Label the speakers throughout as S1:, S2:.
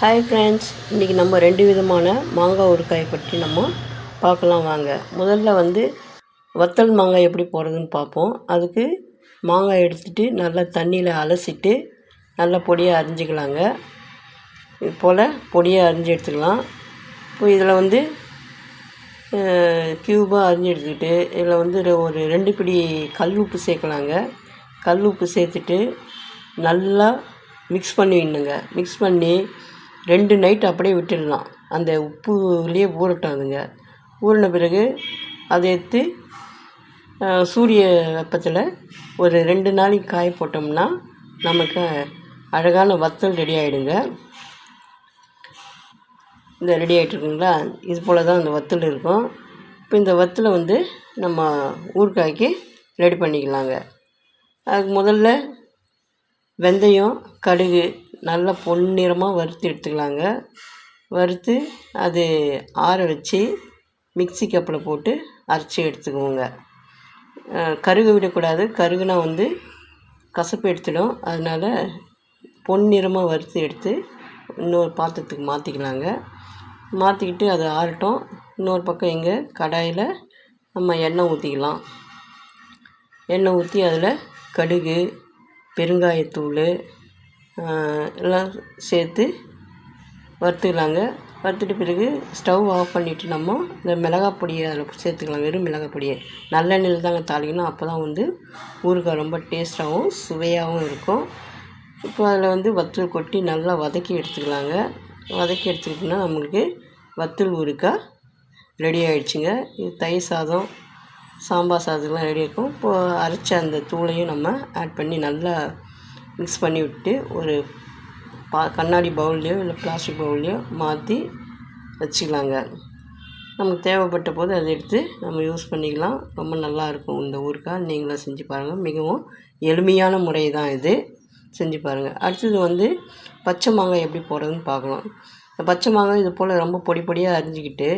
S1: Hi friends இன்றைக்கி நம்ம ரெண்டு விதமான மாங்காய் ஊறுக்காய் பற்றி நம்ம பார்க்கலாம் வாங்க. முதல்ல வந்து வத்தல் மாங்காய் எப்படி போடுறதுன்னு பார்ப்போம். அதுக்கு மாங்காய் எடுத்துகிட்டு நல்லா தண்ணியில் அலசிட்டு நல்லா பொடியாக அரிஞ்சிக்கலாங்க. இது போல் பொடியாக அரிஞ்சு எடுத்துக்கலாம். இப்போ இதில் வந்து க்யூபாக அரிஞ்சு எடுத்துக்கிட்டு இதில் வந்து ஒரு- ஒரு ரெண்டு பிடி கல் உப்பு சேர்க்கலாங்க. கல் உப்பு சேர்த்துட்டு நல்லா மிக்ஸ் பண்ணிடணுங்க மிக்ஸ் பண்ணி ரெண்டு நைட் அப்படியே விட்டுடலாம். அந்த உப்புலேயே ஊறட்டும் அதுங்க ஊறின பிறகு அதை எடுத்து சூரிய வெப்பத்தில் ஒரு ரெண்டு நாளைக்கு காய போட்டோம்னா நமக்கு அழகான வத்தல் ரெடி ஆகிடுங்க இந்த ரெடி ஆகிட்டுருக்குங்களா இது போல் தான் இந்த வத்தல் இருக்கும். இப்போ இந்த வத்தலை வந்து நம்ம ஊறுகாய்க்கு ரெடி பண்ணிக்கலாங்க. அதுக்கு முதல்ல வெந்தயம் கடுகு நல்லா பொன்னிறமாக வறுத்து எடுத்துக்கலாங்க. வறுத்து அது ஆற வச்சு மிக்சி கப்பில் போட்டு அரைச்சி எடுத்துக்குவோங்க. கருக விடக்கூடாது. கருகுனா வந்து கசப்பு எடுத்துடும். அதனால் பொன்னிறமாக வறுத்து எடுத்து இன்னொரு பாத்திரத்துக்கு மாற்றிக்கலாங்க மாற்றிக்கிட்டு அது ஆறட்டும். இன்னொரு பக்கம் எங்கே? கடாயில் நம்ம எண்ணெய் ஊற்றிக்கலாம் எண்ணெய் ஊற்றி அதில் கடுகு பெருங்காயத்தூள் எல்லாம் சேர்த்து வறுத்துக்கலாங்க. வறுத்துட்டு பிறகு ஸ்டவ் ஆஃப் பண்ணிவிட்டு நம்ம இந்த மிளகாய் பொடியை அதில் சேர்த்துக்கலாம். வெறும் மிளகாய் பொடியை. நல்லெண்ணெயில் தாங்க தாளிக்கணும். அப்போ தான் வந்து ஊறுகாய் ரொம்ப டேஸ்ட்டாகவும் சுவையாகவும் இருக்கும். இப்போ அதில் வந்து வத்தல் கொட்டி நல்லா வதக்கி எடுத்துக்கலாங்க. வதக்கி எடுத்துக்கிட்டோம்னா நம்மளுக்கு வத்தல் ஊறுக்காய் ரெடி ஆகிடுச்சிங்க இது தயிர் சாதம் சாம்பார் சாதம்லாம் ரெடி இருக்கும் இப்போது அரைச்ச அந்த தூளையும் நம்ம ஆட் பண்ணி நல்லா மிக்ஸ் பண்ணி விட்டு ஒரு பா கண்ணாடி பவுல்லையோ இல்லை பிளாஸ்டிக் பவுல்லையோ மாற்றி வச்சுக்கலாங்க. நமக்கு தேவைப்பட்ட போது அதை எடுத்து நம்ம யூஸ் பண்ணிக்கலாம். ரொம்ப நல்லா இருக்கும் இந்த ஊறுகாய். நீங்களும் செஞ்சு பாருங்கள் மிகவும் எளிமையான முறை தான் இது. செஞ்சு பாருங்கள் அடுத்தது வந்து பச்சை மாங்காய் எப்படி போடுறதுன்னு பார்க்கலாம். இந்த பச்சை மாங்காய் இது போல் ரொம்ப பொடி பொடியாக அரிஞ்சிக்கிட்டு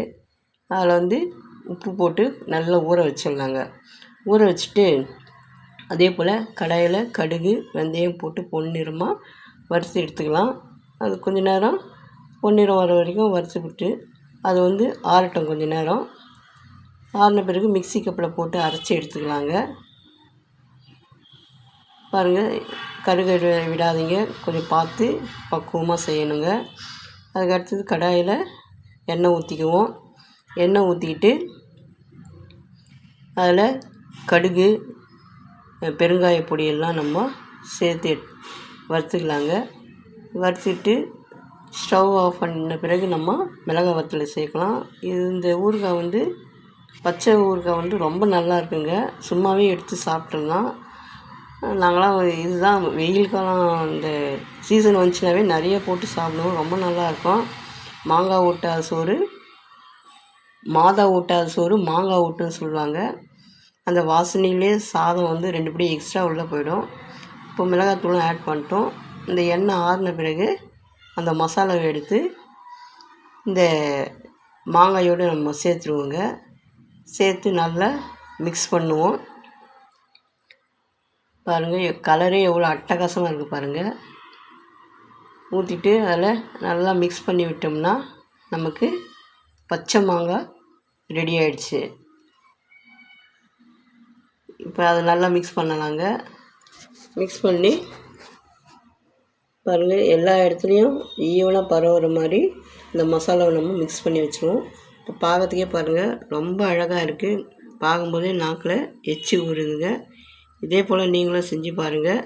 S1: அதில் வந்து உப்பு போட்டு நல்லா ஊற வச்சிடலாங்க. ஊற வச்சுட்டு அதே போல் கடாயில் கடுகு வெந்தயம் போட்டு பொன்னிறமாக வறுத்து எடுத்துக்கலாம். அது கொஞ்ச நேரம் பொன்னிறம் வர வரைக்கும் வறுத்து விட்டு அது வந்து ஆறட்டும் கொஞ்ச நேரம். ஆறின பிறகு மிக்ஸி கப்பில் போட்டு அரைச்சி எடுத்துக்கலாங்க. பாருங்கள் கடுகு விடாதீங்க. கொஞ்சம் பார்த்து பக்குவமாக செய்யணுங்க. அதுக்கு அடுத்தது கடாயில் எண்ணெய் ஊற்றிக்குவோம் எண்ணெய் ஊற்றிக்கிட்டு அதில் கடுகு பெருங்காய பொடியெல்லாம் நம்ம சேர்த்து வறுத்துக்கலாங்க. வறுத்துட்டு ஸ்டவ் ஆஃப் பண்ண பிறகு நம்ம மிளகாய் வத்தலை சேர்க்கலாம். இது இந்த ஊறுகாய் வந்து பச்சை ஊறுகாய் வந்து ரொம்ப நல்லா இருக்குங்க. சும்மாவே எடுத்து சாப்பிட்றலாம் நாங்களாம் இதுதான் வெயில் காலம் இந்த சீசன் வந்துச்சுனாவே நிறைய போட்டு சாப்பிடுவோம். ரொம்ப நல்லாயிருக்கும் மாங்காய் ஊட்டாத சோறு மாதா ஊட்டாத சோறு மாங்காய் ஊட்டுன்னு சொல்லுவாங்க. அந்த வாசனையிலே சாதம் வந்து ரெண்டு படி எக்ஸ்ட்ரா உள்ளே போயிடும். இப்போ மிளகாத்தூளும் ஆட் பண்ணிட்டோம். இந்த எண்ணெய் ஆறின பிறகு அந்த மசாலாவை எடுத்து இந்த மாங்காயோடு நம்ம சேர்த்துருவோங்க. சேர்த்து நல்லா மிக்ஸ் பண்ணுவோம். பாருங்கள் கலரே எவ்வளோ அட்டகாசமாக இருக்குது பாருங்கள் ஊற்றிட்டு அதில் நல்லா மிக்ஸ் பண்ணி விட்டோம்னா நமக்கு பச்சை மாங்காய் ரெடி ஆயிடுச்சு. இப்போ அதை நல்லா மிக்ஸ் பண்ணலாங்க. மிக்ஸ் பண்ணி பாருங்கள் எல்லா இடத்துலையும் ஈவனாக பரவுற மாதிரி இந்த மசாலாவை நம்ம மிக்ஸ் பண்ணி வச்சுருவோம். இப்போ பார்க்கறதுக்கே பாருங்கள் ரொம்ப அழகாக இருக்குது பார்க்கும்போதே நாக்கில் எச்சி ஊறுதுங்க இதே போல் நீங்களும் செஞ்சு பாருங்கள்